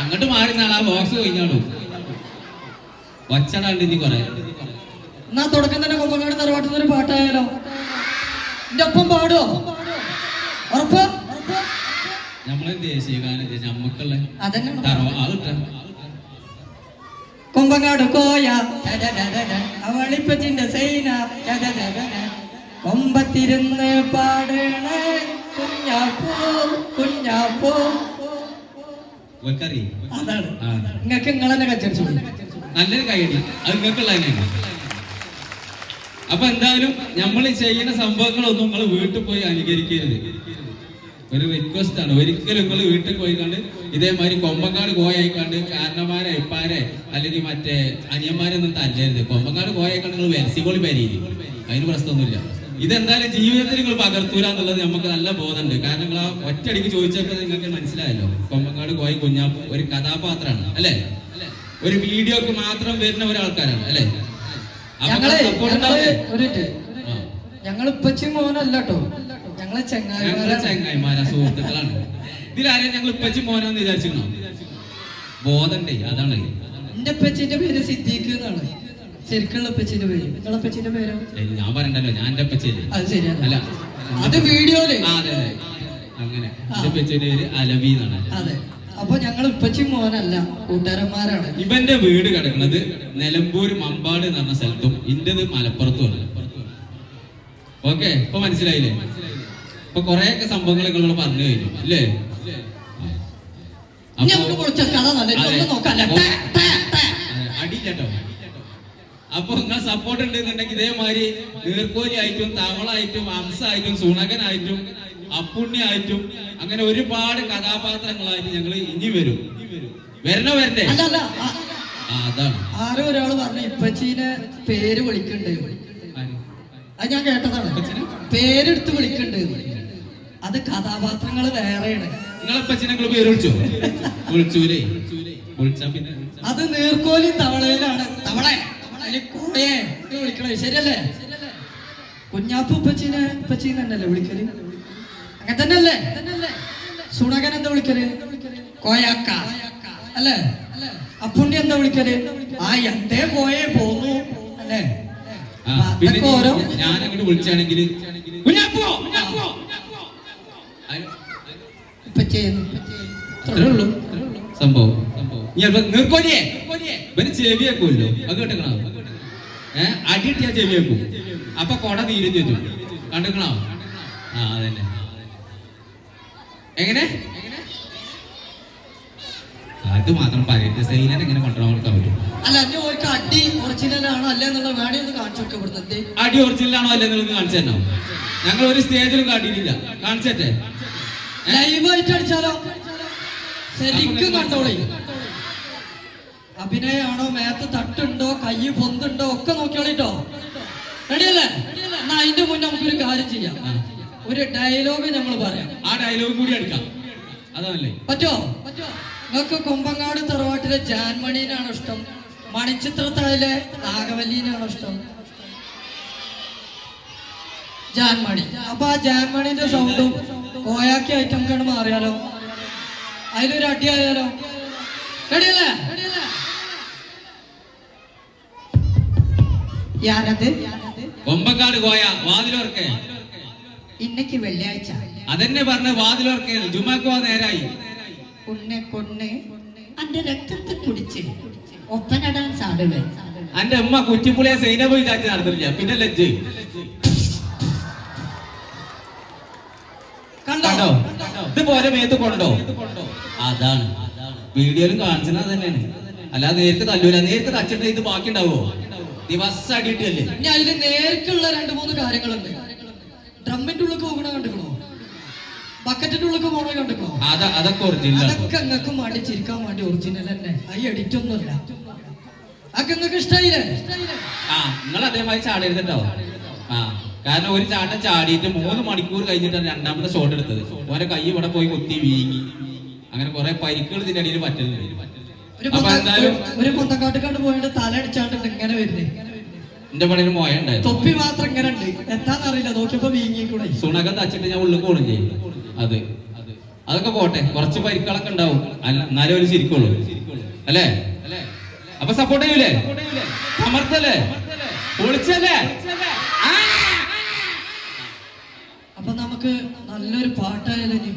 അങ്ങോട്ട് മാറി നാളെ ആ ബോക്സ് കഴിഞ്ഞാണു? ഒച്ചടാണ്ട് ഇനി കൊറേ. എന്നാ തുടക്കം തന്നെ കൊമ്പങ്ങാട് തറവാട്ടിൽ ഒരു പാട്ടായാലോ? എന്റെ ഒപ്പം പാടുവോ? ഉറപ്പ്? നമ്മൾ ദേശീയ ഗാനം നമ്മക്കുള്ള. കൊമ്പങ്ങാട് കോയ അവളിപ്പത്തിന്റെ സൈന കൊമ്പത്തിരുന്ന് പാടണ. കുഞ്ഞാപ്പൂ കുഞ്ഞാപ്പൂ. ഓൽക്കറിയേ? അതാണ്. നിങ്ങൾക്ക് കച്ചടിച്ചു നല്ലൊരു കൈയടി അത് നിങ്ങൾക്കുള്ള തന്നെയാണ് അപ്പൊ എന്തായാലും നമ്മൾ ചെയ്യുന്ന സംഭവങ്ങളൊന്നും നിങ്ങൾ വീട്ടിൽ പോയി അനുകരിക്കരുത്. ഒരു റിക്വസ്റ്റ് ആണ്. ഒരിക്കലും നിങ്ങൾ വീട്ടിൽ പോയി കണ്ട് ഇതേമാതിരി കൊമ്പങ്കാട് കോയായിക്കാണ്ട് കാരണമാരെ ഇപ്പാരെ അല്ലെങ്കിൽ മറ്റേ അനിയന്മാരെ ഒന്നും തല്ലരുത്. കൊമ്പങ്കാട് കോയായിക്കാണ്ട് നിങ്ങൾ വെരസിക്കോളി പരിയില്ല അതിന് പ്രശ്നമൊന്നുമില്ല. ഇതെന്തായാലും ജീവിതത്തിൽ നിങ്ങൾ പകർത്തൂല എന്നുള്ളത് നമുക്ക് നല്ല ബോധമുണ്ട്. കാരണം നിങ്ങൾ ആ ഒറ്റയടിക്ക് ചോദിച്ചപ്പോൾ നിങ്ങൾക്ക് മനസ്സിലായല്ലോ. കൊമ്പങ്ങാട് കോയി കുഞ്ഞാപ്പ് ഒരു കഥാപാത്രമാണ് അല്ലെ? ഒരു വീഡിയോക്ക് മാത്രം വരുന്ന ഒരാൾക്കാരാണ് അല്ലേ? ഞങ്ങളെ support ഞങ്ങൾ മോനല്ല കേട്ടോ ചങ്ങായിമാരാ സുഹൃത്തുക്കളാണ്. ഇതിലാരെയും ഞങ്ങൾ ഉപ്പച്ചി മോനോന്ന് വിചാരിച്ചിരുന്നോ? ബോധണ്ടേ അതാണ്. എന്റെ ഉപ്പച്ചിന്റെ പേര് സിദ്ദീഖ് എന്നാണ്. ശരിക്കുള്ള ഇപ്പച്ചിന്റെ പേര്. നിങ്ങളെ ഇപ്പച്ചിന്റെ പേരോ? ഏയ് ഞാൻ പറയണ്ടല്ലോ ഞാൻ എന്റെ അത് ശരിയാണ്. അല്ല. അത് വീഡിയോയിൽ. അതെ അങ്ങനെ. എന്റെ അപ്പച്ചന്റെ പേര് അലവി എന്നാണ്. അതെ. അപ്പൊ ഞങ്ങൾ ഉപ്പച്ചും മോനല്ല കൂട്ടുകാരന്മാരാണ്. ഇവന്റെ വീട് കിടക്കുന്നത് നിലമ്പൂർ മമ്പാട് എന്ന് പറഞ്ഞ സ്ഥലത്തും ഇന്റത് മലപ്പുറത്തുമാണ് ഓക്കെ ഇപ്പൊ മനസ്സിലായില്ലേ? ഇപ്പൊ കൊറേയൊക്കെ സംഭവങ്ങൾ നിങ്ങളോട് പറഞ്ഞു കഴിഞ്ഞു അല്ലേ? ഇനി അപ്പൊ നിങ്ങൾ സപ്പോർട്ട് ഉണ്ടെന്നുണ്ടെങ്കിൽ ഇതേമാതിരി നീർക്കോലി ആയിട്ടും തവളായിട്ടും അംസായിട്ടും സുണകനായിട്ടും അപ്പുണ്യായിട്ടും അങ്ങനെ ഒരുപാട് കഥാപാത്രങ്ങളായിട്ട് ഞങ്ങൾ ഇനി വരും. വരണോ വരണ്ടേ അതാണ്. ആരോ ഒരാൾ പറഞ്ഞു ഇപ്പച്ചീനെ പേര് വിളിക്കണ്ടേ? അത് ഞാൻ കേട്ടതാണ്? പേരെടുത്ത് വിളിക്കണ്ട്. അത് കഥാപാത്രങ്ങൾ വേറെയാണ്. നിങ്ങളെ പച്ചനെ നിങ്ങൾ പേര് വിളിച്ചോ? വിളിച്ചൂലേ? വിളിച്ചാ പിന്നെ? അത് നീർക്കോലി തവളയിലാണ്. തവള അതിൽ കോയെ എന്ന് വിളിക്കണേ. ശരിയല്ലേ? കുഞ്ഞാപ്പു ഉപ്പച്ചീനെ ഉപ്പച്ചീനെ തന്നെയല്ലേ വിളിക്കൽ? അങ്ങനെ തന്നെയല്ലേ? സുണകൻ എന്താ വിളിക്കൽ? കോയാക്ക. അല്ലേ? അപ്പുണ്ണി എന്താ വിളിക്കൽ? ആ എന്തേ കോയെ പോന്നു. അല്ലേ? അതൊക്കെ ഓരോ ഞാൻ അങ്ങോട്ട് വിളിച്ചാണെങ്കിൽ കുഞ്ഞാപ്പോ! സംഭവം. ചെവിയൊക്കെ അപ്പൊ നീർക്കോലിയെ? ചെവി വെക്കുമല്ലോ അത് കേട്ടിക്കണോ ഏഹ് അടിയിട്ടിയാ ചെവി വെക്കും. അപ്പൊ കൊട തീരും ചോദിച്ചു കണ്ടിക്കണോ? ആ അതന്നെ. എങ്ങനെ? അത് മാത്രം പറയരുത്. സൈലന്റ് എങ്ങനെ കൊണ്ടുപോകാൻ കൊടുക്കാൻ പറ്റും അല്ല അന്നെ ഓർക്ക് അടി ഒറിജിനൽ ആണോ അല്ലേ എന്നുള്ള വേണേ ഒന്ന് കാണിച്ചു ഇവിടുത്തെ അടി ഒറിജിനലാണോ അല്ലേ നിങ്ങൾക്ക് കാണിച്ചു തന്നോ ഞങ്ങൾ ഒരു സ്റ്റേജിലും കാട്ടിയിട്ടില്ല. കാണിച്ചേ ലൈവായിട്ട് അടിച്ചാലോ? ശരിക്കും കണ്ടോളി. അഭിനയാണോ? മേത്ത് തട്ടുണ്ടോ? കൈ പൊന്തുണ്ടോ? ഒക്കെ നോക്കിയോളിട്ടോ. റെഡിയല്ലേ? എന്നാ അതിന്റെ മുന്നേ നമുക്കൊരു കാര്യം ചെയ്യാം. ഒരു ഡയലോഗ് നമ്മൾ പറയാം. ആ ഡയലോഗ് കൂടി എടുക്കാം. അതല്ലേ പറ്റോ? നിങ്ങൾക്ക് കുമ്പങ്ങാട് തറവാട്ടിലെ ജാൻമണീനാണോ ഇഷ്ടം? മണിച്ചിത്രത്താഴിലെ നാഗവല്ലീനാണോ ഇഷ്ടം? ജാൻമണി. അപ്പൊ ആ ജാൻമണിന്റെ സൗണ്ടും കോയാക്കി ഐറ്റം കണ്ട് മാറിയാലോ? അതിലൊരു അടിയായാലോ റെഡിയല്ലേ? യാരത് കൊമ്പക്കാട് പോയ വാതിലോർക്ക്. ഇന്നക്ക് വെള്ളിയാഴ്ച. അതെന്നെ പറഞ്ഞ വാതിലോർക്ക്. ജുമാക്ക് നേരായി. ഉന്നെ കൊണ്ണ് അന്റെ രക്തത്തെ കുടിച്ച് ഒപ്പനടാൻ സാധ്യത അന്റെ അമ്മ കുറ്റിപ്പുളിയെ സൈനബ് വിചാരിച്ച് നടത്തില്ല. പിന്നെ ലജ്ജ്. കണ്ടോ? ഇത് പോലെ മേത്ത് കൊണ്ടോ? അതാണ്. വീഡിയോയിലും കാണിച്ചത് അത് തന്നെയാണ്. അല്ലാതെ നേരിട്ട് തല്ലൂല. നേരിട്ട് കച്ചിട്ട് ഇത് ബാക്കി ഉണ്ടാവോ ദിവസം അടിയിട്ടല്ലേ ഇനി അതിന് നേരിട്ടുള്ള രണ്ട് മൂന്ന് കാര്യങ്ങളുണ്ട്. ഡ്രമ്മിന്റെ ഉള്ളിൽ പോകണ കണ്ടിക്കണോ ബക്കറ്റിന്റെ ഉള്ളിൽ പോകണ കണ്ടിക്കണോ അത അതൊക്കെ ഒറിജിനൽ അതൊക്കെ നിങ്ങൾക്ക് വേണ്ടി ചിരിക്കാൻ വേണ്ടി ഒറിജിനൽ തന്നെ ഐ എഡിറ്റ് ഒന്നുമില്ല. അതൊക്കെ നിങ്ങൾക്ക് ഇഷ്ടായില്ലേ? ആ നിങ്ങൾ അതേമാതിരി ചാടരുത് കേട്ടോ ആ കാരണം ഒരു ചാട്ടം ചാടിയിട്ട് മൂന്ന് മണിക്കൂർ കഴിഞ്ഞിട്ടാണ് രണ്ടാമത്തെ ഷോട്ട് എടുത്തത്. ഓരോ കൈ ഇവിടെ പോയി കുത്തി വീങ്ങി അങ്ങനെ കുറെ പരിക്കുകൾ ഇതിന്റെ അടിയിൽ പറ്റുന്നുണ്ട് ഒരു പൊന്തക്കാട്ടുകാണ്ട് പോയിട്ട് തല അടിച്ചാണ്ട് ഇങ്ങനെ വരുന്നേ എന്റെ പണിയിൽ മോയ തൊപ്പി മാത്രം ഇങ്ങനെ ഉണ്ട്. എത്താന്നറിയില്ല നോക്കിയപ്പോ വീങ്ങിക്കൂടെ. സുണകം തച്ചിട്ട് ഞാൻ ഉള്ളിൽ ചെയ്യും. അത്. അതൊക്കെ പോട്ടെ കുറച്ച് പരിക്കളൊക്കെ ഉണ്ടാവും. അല്ല എന്നാലും ഒരു ചിരിക്കുള്ളൂ. അല്ലേ? അപ്പൊ സപ്പോർട്ട് ചെയ്യൂലേ? സമർത്ഥല്ലേ പൊളിച്ചല്ലേ! അപ്പൊ നമുക്ക് നല്ലൊരു പാട്ടായാലും